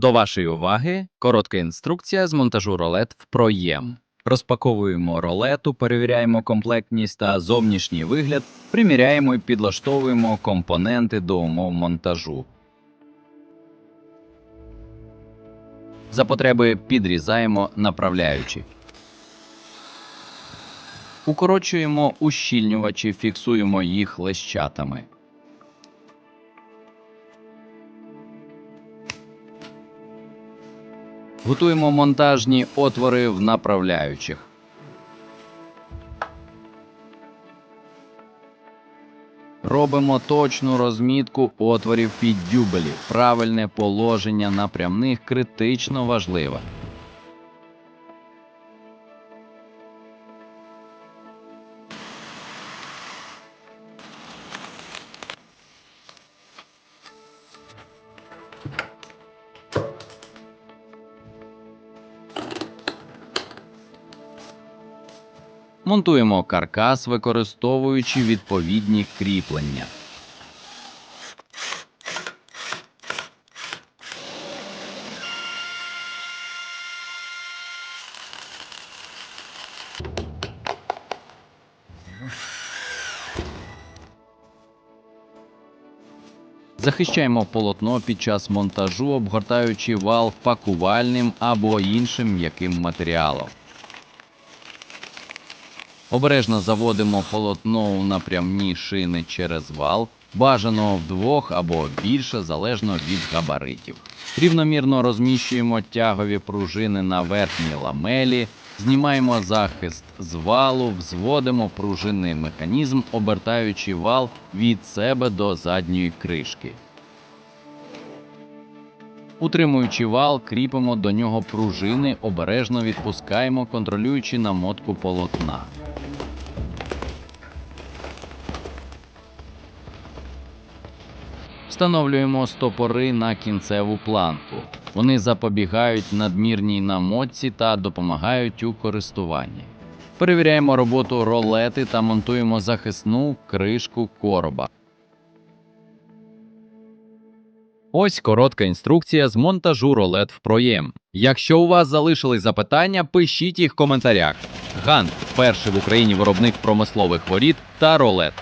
До вашої уваги коротка інструкція з монтажу ролет в проєм. Розпаковуємо ролету, перевіряємо комплектність та зовнішній вигляд, приміряємо і підлаштовуємо компоненти до умов монтажу. За потреби підрізаємо направляючі. Укорочуємо ущільнювачі, фіксуємо їх лещатами. Готуємо монтажні отвори в направляючих. Робимо точну розмітку отворів під дюбелі. Правильне положення напрямних критично важливе. Монтуємо каркас, використовуючи відповідні кріплення. Захищаємо полотно під час монтажу, обгортаючи вал пакувальним або іншим м'яким матеріалом. Обережно заводимо полотно у напрямні шини через вал, бажано вдвох або більше залежно від габаритів. Рівномірно розміщуємо тягові пружини на верхній ламелі, знімаємо захист з валу, взводимо пружинний механізм, обертаючи вал від себе до задньої кришки. Утримуючи вал, кріпимо до нього пружини, обережно відпускаємо, контролюючи намотку полотна. Встановлюємо стопори на кінцеву планку. Вони запобігають надмірній намотці та допомагають у користуванні. Перевіряємо роботу ролети та монтуємо захисну кришку короба. Ось коротка інструкція з монтажу ролет в проєм. Якщо у вас залишились запитання, пишіть їх в коментарях. Гант перший в Україні виробник промислових воріт та ролет.